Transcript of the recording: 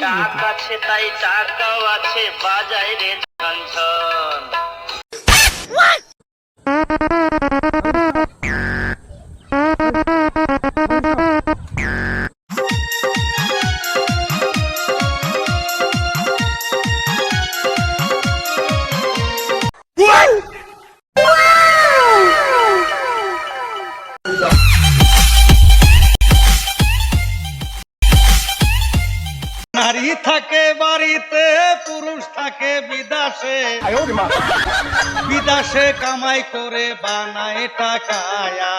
টাকা আছে তাই টাকাও আছে বাজাই রে ঝঞ্ঝা নারী থাকে বাড়িতে পুরুষ থাকে বিদাসে। বিদাসে কামাই করে বানায় টাকায়া